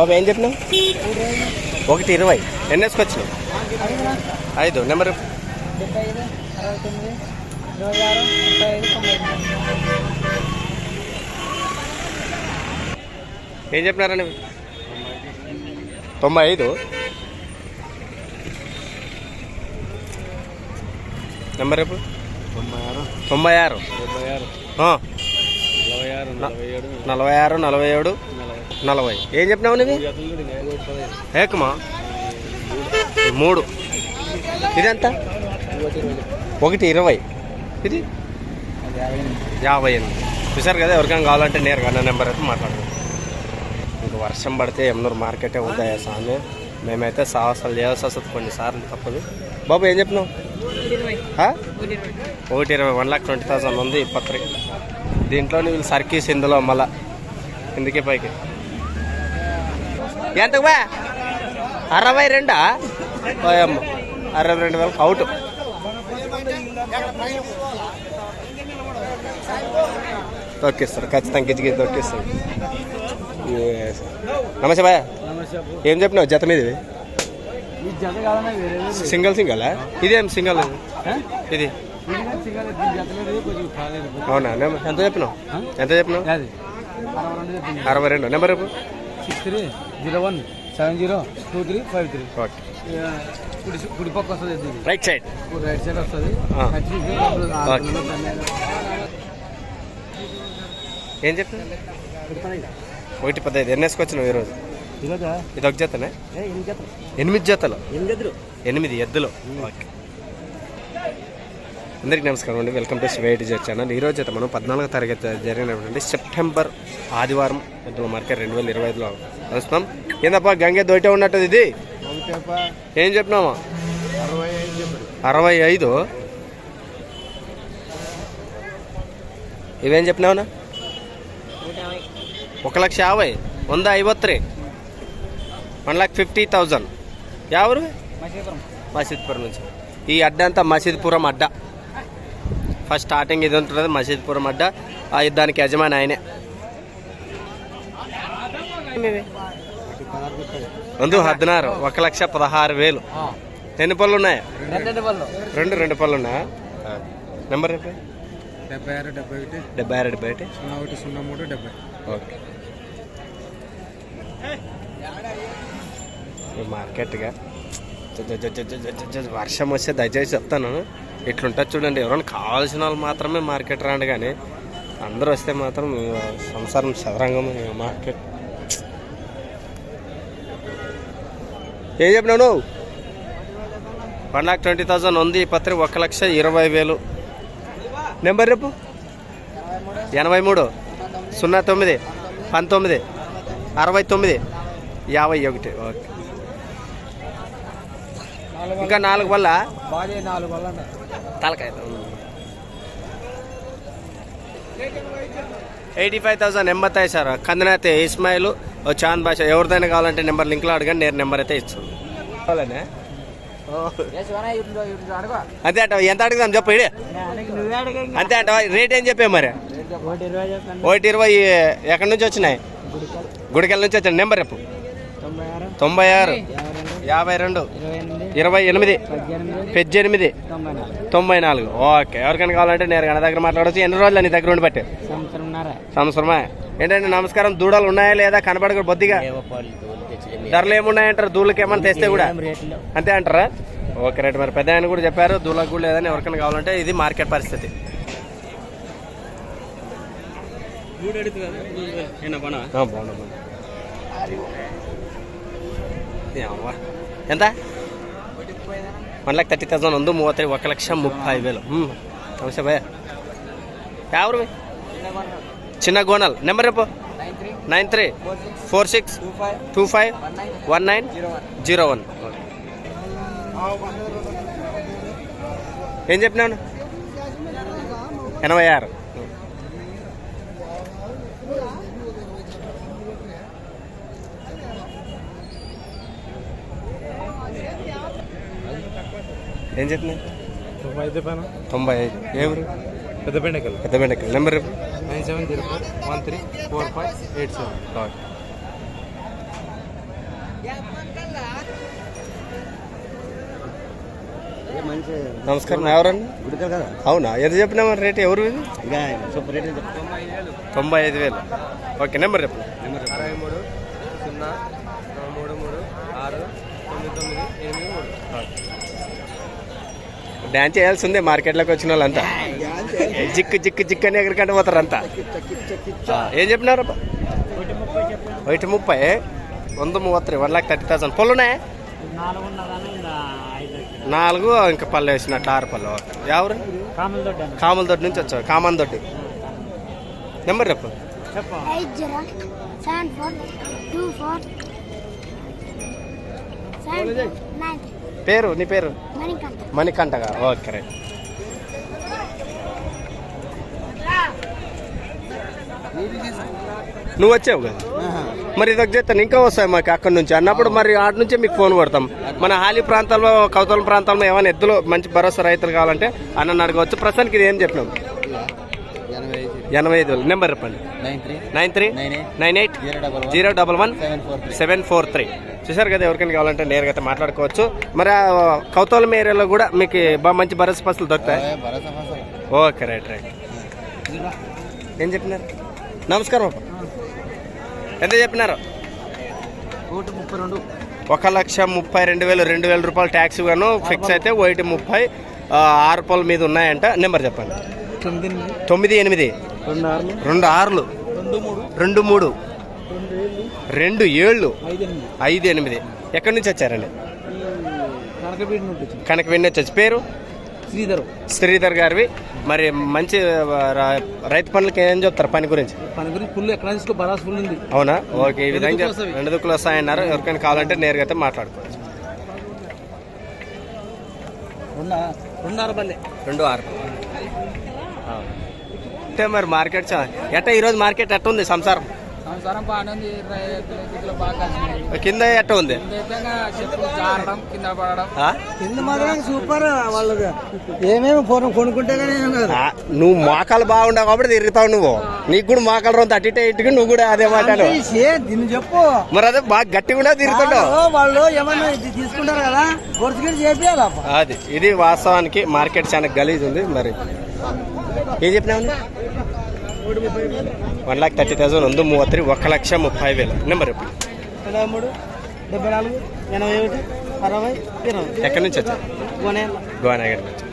బాబు ఏం చెప్పినావు? ఒకటి ఇరవై. ఎన్ని వేసుకొచ్చినావు? ఐదు. నెంబర్? ఏం చెప్పినారండి తొంభై ఐదు. నెంబర్ ఎప్పుడు తొంభై ఆరు. తొంభై ఆరు. నలభై ఆరు నలభై ఏడు. నలభై. ఏం చెప్పినావు నీవి? ఏకమా? ఈ మూడు. ఇదెంత? ఒకటి ఇరవై. ఇది? యాభై ఎనిమిది. చూసారు కదా ఎవరికైనా కావాలంటే నేరుగా నా నెంబర్ అయితే మాట్లాడదు. ఇంక వర్షం పడితే ఎమ్నూరు మార్కెటే ఉంటాయా స్వామి. మేమైతే సాహసాలు చేయాల్సి వస్తుంది కొన్నిసార్లు తప్పదు. బాబు ఏం చెప్పినావు? ఒకటి ఇరవై వన్ లాక్ ట్వంటీ థౌసండ్ ఉంది ఇప్పత్రి దీంట్లో వీళ్ళు సర్కీస్ ఇందులో మళ్ళా. ఇందుకే పైకి. ఎంత బా అరవై రెండా? ఓయమ్మ అరవై రెండు వేలకు అవుట్. తొక్కిస్తారు ఖచ్చితంగా గిజ్జి గిజ్జి తొక్కిస్తారు. నమస్తే బాయ్. ఏం చెప్పినావు జత మీద. సింగల్ సింగలా? ఇదేం సింగల్? ఇది. అవునా? ఎంత చెప్పినావు? ఎంత చెప్పినావు? అరవై రెండు నెంబర్ రేపు zero one seven zero two three five three. కుడి కుడి పక్క వస్తుంది రైట్ సైడ్. రైట్ సైడ్ వస్తుంది. ఏం చెప్పినా ఒకటి పదహైదు. ఎన్ని వేసుకొచ్చినావు ఈరోజు? ఇది ఒక జతనే? జతలు ఎనిమిది జతలు. ఎన్ని జతలు? ఎనిమిది ఎద్దులు. ఓకే. అందరికీ నమస్కారం అండి. వెల్కమ్ టు శివై డిజైర్ ఛానల్ ఈరోజు అయితే మనం పద్నాలుగో తరగతి జరిగినటువంటి సెప్టెంబర్ ఆదివారం ఎద్దుల మార్కెట్ రెండు వేల ఇరవై ఐదులో కలుస్తున్నాం ఏందప్పా గంగే దొయిటే ఉన్నట్టు ఇది? ఏం చెప్పినామా అరవై ఐదు ఇవేం చెప్పినావునా? ఒక లక్ష యాభై వంద ఐవత్రి వన్ లాక్ ఫిఫ్టీ థౌజండ్. ఎవరు మసీద్పురం. నుంచి. ఈ అడ్డ అంతా మసీద్పురం అడ్డ. ఫస్ట్ స్టార్టింగ్ ఇది ఉంటుంది మసీద్పురం అడ్డ. ఆ దానికి యజమాని ఆయనే. ముందు హద్నారు ఒక లక్ష పదహారు వేలు. ఎన్ని పళ్ళు ఉన్నాయా? రెండు రెండు పళ్ళు. ఉన్నాయా? నెంబర్ డెబ్బై ఆరు డెబ్బై ఒకటి. డెబ్బై ఆరు డెబ్బై ఒకటి. సున్నా ఒకటి సున్నా మూడు డెబ్బై. ఓకే. మార్కెట్గా. వర్షం వస్తే దయచేసి చెప్తాను. ఇట్లుంటుంది చూడండి ఎవరైనా కావాల్సిన వాళ్ళు మాత్రమే మార్కెట్ రాండి కానీ అందరూ వస్తే మాత్రం సంసారం చదరంగం మార్కెట్. ఏం చెప్పినావు వన్ లాక్ ట్వంటీ థౌసండ్ ఉంది ఈ పత్రి ఒక లక్ష ఇరవై వేలు. నెంబర్ రేపు ఎనభై మూడు సున్నా తొమ్మిది పంతొమ్మిది అరవై తొమ్మిది యాభై ఒకటి. ఓకే. ఇంకా నాలుగు వల్ల? నాలుగు వల్ల తలకాయ ఎయిటీ ఫైవ్ థౌసండ్ ఎంబత్తాయి సార్. కందనైతే ఇస్మాయిల్ చాంద్ భాష ఎవరిదైనా కావాలంటే నెంబర్ లింక్లో అడగండి నేను నెంబర్ అయితే ఇస్తుంది కావాలనే? ఓ. అంతే అంట ఎంత అడుగుదాం చెప్పు ఇడే. అంతే అంట రేట్ ఏం చెప్పే మరి? ఒకటి ఇరవై చెప్పాను ఒకటి ఇరవై ఎక్కడి నుంచి వచ్చినాయి? గుడికెళ్ళ. నుంచి వచ్చాను నెంబర్ చెప్పు. తొంభై ఆరు. యాభై రెండు. ఇరవై ఎనిమిది. పద్దెనిమిది. తొంభై నాలుగు. ఓకే. ఎవరికైనా కావాలంటే నేరుగా నా దగ్గర మాట్లాడవచ్చు ఎన్ని రోజులు నీ దగ్గర ఉండి బట్టి సంవత్సరంన్నర. సంవత్సరమా? ఏంటంటే నమస్కారం దూడలు ఉన్నాయా లేదా? కనపడక బొద్దిగా. ధరలు ఏమున్నాయంటారు? దూళ్ళకి ఏమన్నా తెస్తే కూడా? అంతే అంటారా? Okay right. మరి పెద్ద ఆయన కూడా చెప్పారు దూళ్ళకు కూడా లేదని ఎవరికైనా కావాలంటే ఇది మార్కెట్ పరిస్థితి. బాగున్నా బాగున్నా. ఏమ్మా. ఎంత వన్ లాక్ థర్టీ థౌసండ్ ಒಂದು ಮೂವತ್ತೈದು ఒక లక్ష ముప్పై వేలు ಹ್ಞೂ నమస్తే భయ ఎవరు భయ్? చిన్న గోనల్ నెంబర్ రేపు nine three nine three four six four six two five two five one nine one nine zero one zero one ఏం చెప్పినాను ఎనభై ఆరు ఏం చెప్పినా తొంభై ఐదు పైన. తొంభై ఐదు. ఏమి పెద్ద బెండకల్ పెద్ద Bendakal. Number nine seven zero four one three four five eight seven. కావాలి నమస్కారం ఎవరండి? అవునా? ఎంత చెప్పినా మరి రేటు? ఎవరు తొంభై ఐదు వేలు. ఓకే నెంబర్ చెప్పండి నెంబర్ అరవై మూడు సున్నా డ్యాన్స్ చేయాల్సి ఉంది మార్కెట్లోకి వచ్చిన వాళ్ళంతా. జిక్కు జిక్కు జిక్కు అని ఎక్కడికంటే పోతారు అంతా ఏం చెప్పినారు? ఒకటి ముప్పై వంద మూవత్తి వన్ లాక్ థర్టీ థౌసండ్. పళ్ళు నాలుగు ఇంకా పళ్ళు వేసిన ఆరు పళ్ళు. ఎవరు? కామల దొడ్డి నుంచి వచ్చావు కామన్ దొడ్డి. నెంబర్ చెప్పు. చెప్పు సెవెన్ ఫోర్ టూ ఫోర్ పేరు నీ పేరు? మణికంఠ. మణికంఠగా ఓకే రైట్. నువ్వు వచ్చావు కదా? మరి ఇదొక చేస్తాను ఇంకా వస్తాయి మాకు అక్కడ నుంచి. అన్నప్పుడు మరి ఆడ నుంచే మీకు ఫోన్ కొడతాం. మన హాలి ప్రాంతాల్లో కౌతల ప్రాంతాల్లో ఏమైనా ఎద్దులు మంచి భరోసా రైతులు కావాలంటే అన్న అడగవచ్చు. ప్రస్తుతానికి ఇది ఏం చెప్పినాం ఎనభై ఐదు వేలు. నెంబర్ చెప్పండి. Nine three nine eight zero double one seven four three. చూసారు కదా ఎవరికైనా కావాలంటే నేరుగా అయితే మాట్లాడుకోవచ్చు. మరి కౌతలం ఏరియాలో కూడా మీకు బాగా మంచి భరోసా బస్సులు దొరుకుతాయి? Okay right right. ఏం చెప్పినారు? నమస్కారం అప్ప. ఎంత చెప్పినారు? ఒకటి ముప్పై రెండు. ఒక లక్ష ముప్పై రెండు వేలు రెండు వేల రూపాయలు ట్యాక్స్ గాను ఫిక్స్ అయితే ఒకటి ముప్పై ఆరు రూపాయల మీద ఉన్నాయంట. నెంబర్ చెప్పండి. తొమ్మిది ఎనిమిది. రెండు ఆరులు. రెండు మూడు. రెండు ఏళ్ళు. ఐదు ఎనిమిది. ఎక్కడి నుంచి వచ్చారండి? ఈ కనకపేట నుండి వచ్చింది కనుక విని వచ్చి. పేరు? శ్రీధర్. శ్రీధర్ గారివి. మరి మంచి రైతు పనులకి ఏం చెప్తారు పని గురించి? పని గురించి ఫుల్ ఎక్కడ బరాస్ ఫుల్ ఉంది. అవునా? ఓకే ఈ విధంగా. రెండు దుక్కులు వస్తాయన్నారు ఎవరికైనా కావాలంటే నేరుగా అయితే మాట్లాడుకోవచ్చు. రెండు బల్లె రెండు ఆరు. అంటే మరి మార్కెట్ చా- ఎట్ట ఈరోజు మార్కెట్ ఎట్ట ఉంది సంసారం? బాగానే ఉంది. బాగా కింద ఎట్ట ఉంది? కింద పడడం. ఆ? కింద మాత్రం సూపర్ వాళ్ళది. ఏమేమి ఫోన్ కొనుక్కుంటే నువ్వు మోకాలు బాగుండవు కాబట్టి తిరుగుతావు నువ్వు. నీకు కూడా మోకాలు రోజు అటు ఇటు ఇటుకు నువ్వు కూడా అదే మాటలు. దీన్ని చెప్పు. మరి అదే బాగా గట్టిగా కూడా తిరుగుతుండవు. వాళ్ళు- వాళ్ళు ఏమన్నా ఇది తీసుకుంటారు కదా అది ఇది వాస్తవానికి మార్కెట్ చాలా గలీజ్ ఉంది. మరి ఏం చెప్పినావు వన్ లాక్ థర్టీ థౌసండ్ ఉంది మూవత్ ఒక లక్ష ముప్పై వేలు. నెంబర్ ఇప్పుడు డెబ్బై నాలుగు ఎనభై ఒకటి అరవై ఇరవై. ఎక్కడి నుంచి వచ్చారు గోనాగడ్ నుంచి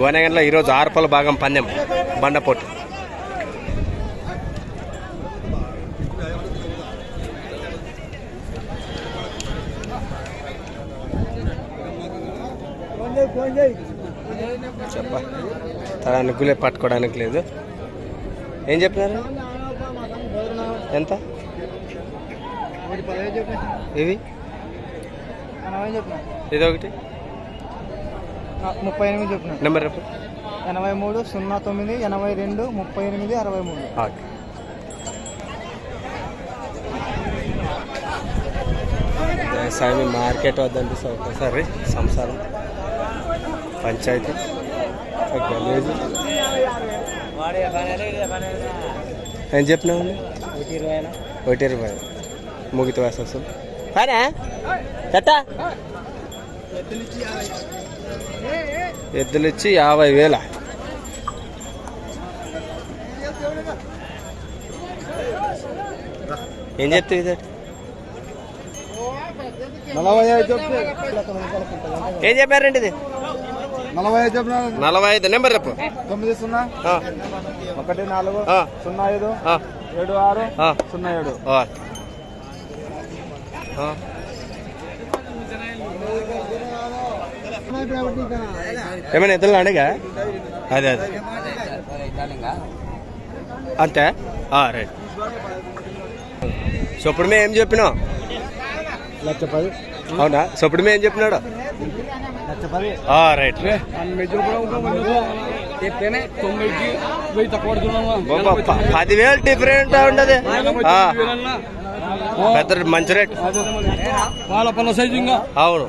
గోనాగడ్లో ఈరోజు ఆర్పల భాగం పందెం బండపోటు. ఫోన్ చేయి. చెప్ప తన పట్టుకోవడానికి లేదు. ఏం చెప్పినారు? ఎంత? ఇవి? ఇది ఒకటి ముప్పై ఎనిమిది చెప్పిన నెంబర్ చెప్పు. ఎనభై మూడు సున్నా తొమ్మిది ఎనభై రెండు ముప్పై ఎనిమిది అరవై మూడు సార్ మార్కెట్ వద్దంటే ఒకసారి సంసారం. పంచాయతీ. గలీజు ఏం చెప్పినావు? ఒకటి ఇరవై. ముగితే కానీ ఎట్టా ఎద్దులు ఇచ్చి యాభై వేల. ఏం చెప్తే ఇది? ఏం చెప్పారండి ఇది నలభై ఐదు చెప్పిన నలభై ఐదు నెంబర్ చెప్పు. తొమ్మిది సున్నా ఒకటి నాలుగు సున్నా ఐదు ఏడు ఆరు. సున్నా ఏడు. ఏమైనా ఎద్దులు అడిగా? అదే అదే. అంతే రైట్. సో ఇప్పుడు మేము ఏం చెప్పినాం? లక్ష పది. అవునా? సో ఇప్పుడు మేము ఏం చెప్పినాడు? రైట్ పదివేలు డిఫరెంట్ ఉండదు. పెద్ద మంచి రేట్. అవును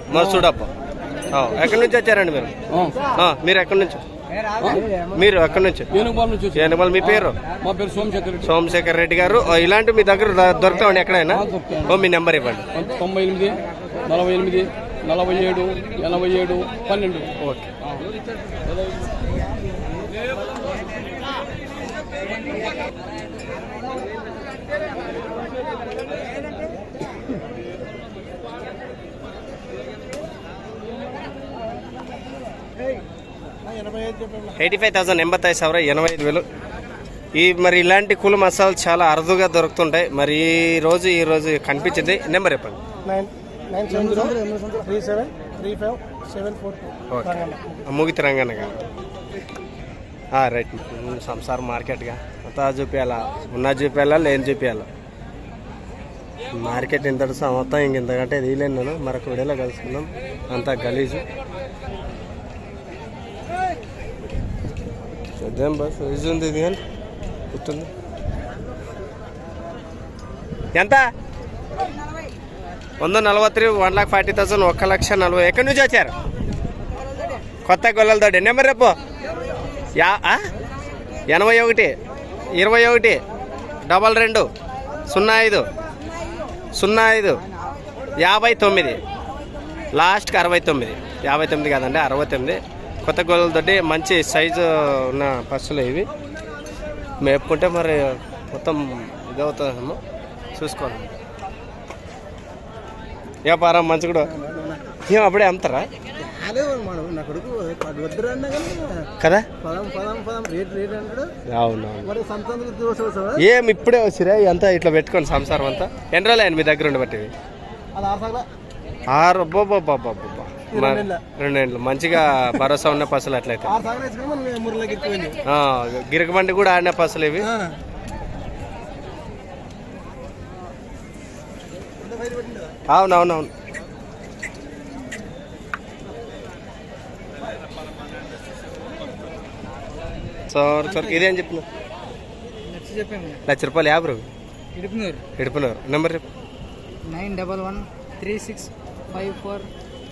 అవును. ఎక్కడి నుంచి వచ్చారండి మీరు? మీరు ఎక్కడి నుంచి? మీరు ఎక్కడి నుంచి? ఏనుమల మీ పేరు? మా పేరు సోమశేఖర్ రెడ్డి సోమశేఖర్ రెడ్డి గారు ఇలాంటి మీ దగ్గర దొరుకుతామండి ఎక్కడైనా? ఓ మీ నెంబర్ ఇవ్వండి. తొంభై ఎనిమిది నలభై ఎనిమిది నలభై ఏడు ఎనభై ఏడు పన్నెండు. ఓకే. ఎయిటీ ఫైవ్ థౌసండ్ ఎంబత్తై సవర ఎనభై ఐదు వేలు ఈ మరి ఇలాంటి కూల మసాలాలు చాలా అరుదుగా దొరుకుతుంటాయి. మరి ఈ రోజు ఈ రోజు కనిపించింది. నెంబర్ చెప్పండి. Nine nine seven zero. Three seven three five seven four two. ముగి Telangana right. సంసారం మార్కెట్గా. అంతా చూపించాలా ఉన్న చూపించాలా లేని చూపించాలా మార్కెట్ ఇంత మొత్తం ఇంక ఇంతకంటే తీయలేను నేను మరొక వీడియోలో కలుసుకుందాం. అంతా గలీజు. చూద్దాం బస్ రిజ్ ఉంది ఇది కానీ. గుర్తుంది. ఎంత? వంద నలభై three one lakh forty thousand ఒక లక్ష నలభై. ఎక్కడి నుంచి వచ్చారు? కొత్త గొల్లలతోటి నెంబర్ రేపు యా ఎనభై ఒకటి ఇరవై ఒకటి డబల్ రెండు సున్నా ఐదు సున్నా ఐదు యాభై తొమ్మిది. లాస్ట్కి అరవై తొమ్మిది. యాభై తొమ్మిది కాదండి అరవై తొమ్మిది. కొత్త గొల్లలతోటి మంచి సైజు ఉన్న పశువులు ఇవి. మేపుకుంటే మరి మొత్తం ఇదవుతుందేమో. చూసుకోవాలి వ్యాపారం మంచి కూడా ఏం అప్పుడే అమ్ముతారా? కదా? అవునవును. ఏం ఇప్పుడే వచ్చిరా? అంతా ఇట్లా పెట్టుకోండి సంసారం అంతా. ఎన్ని రోజులు మీ దగ్గర ఉండి బట్టి? అది ఆరు బాబా రెండేళ్ళ. మంచిగా భరోసా ఉన్న పసులు అట్లయితే. గిరకబండి కూడా ఆడిన పసులు ఇవి. అవునవునవును. సార్ సార్ ఇదేం చెప్పిన. లక్ష రూపాయలు యాభై రూపాయలు. ఇడుపునూరు. ఎడుపున్నారు నెంబర్ చెప్పు. Nine double one three six five four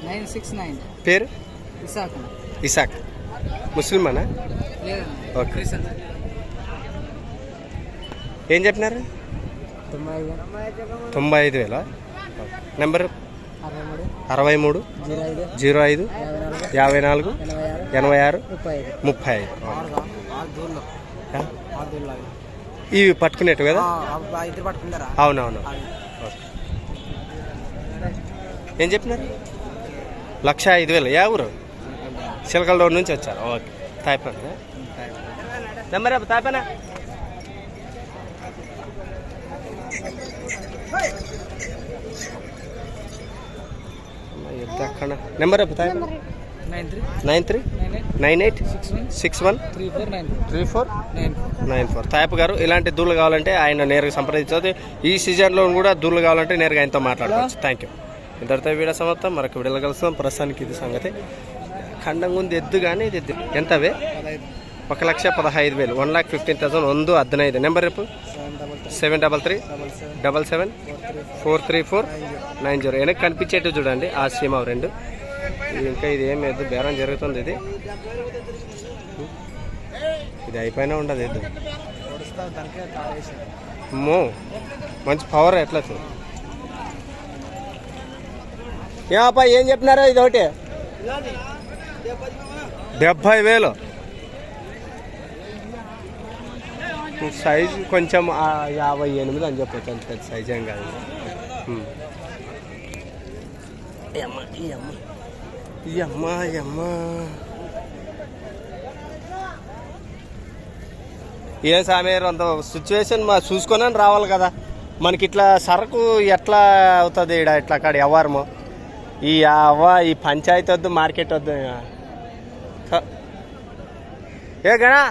nine six nine. పేరు? విశాఖ ఇసాక్. ముస్లిమనా? ఓకే. ఏం చెప్పినారు? తొంభై ఐదు వేల? నెంబర్? అరవై మూడు. జీరో ఐదు. యాభై నాలుగు. ఎనభై ఆరు. ముప్పై ఐదు. ఇవి పట్టుకునేట్టు కదా? అవునవును. ఓకే. ఏం చెప్పినారు? లక్ష ఐదు వేలు. యా ఊరు? చిలకల రోడ్ నుంచి వచ్చారు. ఓకే. తాయిపన నెంబర్ రేపు लगता है खाना nine three nine eight six one three four nine four తాయప్ గారు ఇలాంటి దూళ్ళు కావాలంటే ఆయన నేరుగా సంప్రదించవచ్చు. ఈ సీజన్లో కూడా దూళ్ళు కావాలంటే నేరుగా ఆయనతో మాట్లాడవచ్చు థ్యాంక్ యూ ఇద్దరితో వీడియో సమర్థం మరొక వీడియో కలుస్తాం ప్రస్తుతానికి ఇది సంగతి. ఖండంగా ఉంది ఎద్దు కానీ ఇది ఎంతవే? ఒక లక్ష పదహైదు వేలు. వన్ లాక్ ఫిఫ్టీన్ థౌసండ్ వందు హద్నైదు నెంబర్ రేపు seven double three double seven four three four nine zero. వెనక్కి కనిపించేట్టు చూడండి. ఆ సీమ్ రెండు. ఇది ఇంకా ఇది ఏం లేదు. బేరం జరుగుతుంది ఇది. ఇది అయిపోయినా ఉండదు ఇది. అమ్మో మంచి పవర్ ఎట్లా ఏ అబ్బాయి ఏం చెప్పినారా ఇది ఒకటి డెబ్బై వేలు. సైజు కొంచెం యాభై ఎనిమిది అని చెప్పచ్చు. అంత పెద్ద సైజ్ ఏం కాదు. ఏం సామి అంత సిచ్యువేషన్ మా చూసుకొని రావాలి కదా. మనకి ఇట్లా సరకు ఎట్లా అవుతుంది ఇక్కడ ఇట్లా అక్కడ వ్యవహారము ఈ అవ్వ ఈ పంచాయతీ వద్దు మార్కెట్ వద్దు. ఏ గణా